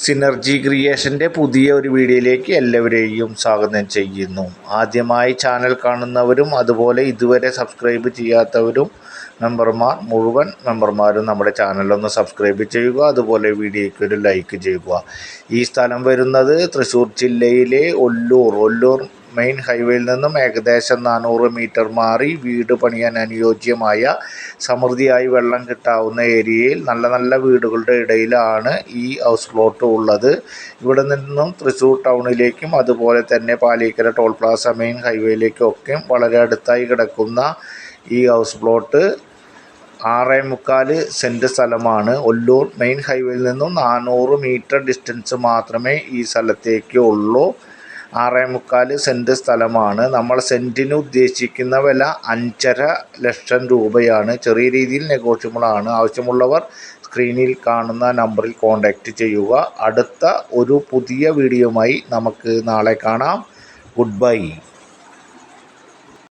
Synergy ക്രിയേഷന്റെ പുതിയ ഒരു വീഡിയോയിലേക്ക് എല്ലാവരെയും സ്വാഗതം ചെയ്യുന്നു. ആദ്യമായി ചാനൽ കാണുന്നവരും അതുപോലെ ഇതുവരെ സബ്സ്ക്രൈബ് ചെയ്യാത്തവരും മെമ്പർമാർ മുഴുവൻ മെമ്പർമാരും നമ്മുടെ ചാനലൊന്ന് സബ്സ്ക്രൈബ് ചെയ്യുക അതുപോലെ വീഡിയോയ്ക്ക് ഒരു ലൈക്ക് ചെയ്യുക. ഈ സ്ഥലം വരുന്നത് തൃശ്ശൂർ ജില്ലയിലെ ഒല്ലൂർ. ഒല്ലൂർ മെയിൻ ഹൈവേയിൽ നിന്നും ഏകദേശം നാനൂറ് മീറ്റർ മാറി വീട് പണിയാൻ അനുയോജ്യമായ സമൃദ്ധിയായി വെള്ളം കിട്ടാവുന്ന ഏരിയയിൽ നല്ല നല്ല വീടുകളുടെ ഇടയിലാണ് ഈ ഹൗസ് പ്ലോട്ട് ഉള്ളത്. ഇവിടെ നിന്നും തൃശ്ശൂർ ടൗണിലേക്കും അതുപോലെ തന്നെ പാലിക്കര ടോൾ പ്ലാസ മെയിൻ ഹൈവേയിലേക്കൊക്കെ വളരെ അടുത്തായി കിടക്കുന്ന ഈ ഹൗസ് പ്ലോട്ട് ആറേ മുക്കാൽ സെന്റ് സ്ഥലമാണ്. ഒല്ലൂർ മെയിൻ ഹൈവേയിൽ നിന്നും നാനൂറ് മീറ്റർ ഡിസ്റ്റൻസ് മാത്രമേ ഈ സ്ഥലത്തേക്ക് ഉള്ളൂ. ആറേ മുക്കാൽ സെന്റ് സ്ഥലമാണ്. നമ്മൾ സെന്റിന് ഉദ്ദേശിക്കുന്ന വില അഞ്ചര ലക്ഷം രൂപയാണ്. ചെറിയ രീതിയിൽ നെഗോഷ്യബിളാണ് ആവശ്യമുള്ളവർ സ്ക്രീനിൽ കാണുന്ന നമ്പറിൽ കോൺടാക്റ്റ് ചെയ്യുക. അടുത്ത ഒരു പുതിയ വീഡിയോയുമായി നമുക്ക് നാളെ കാണാം. Good bye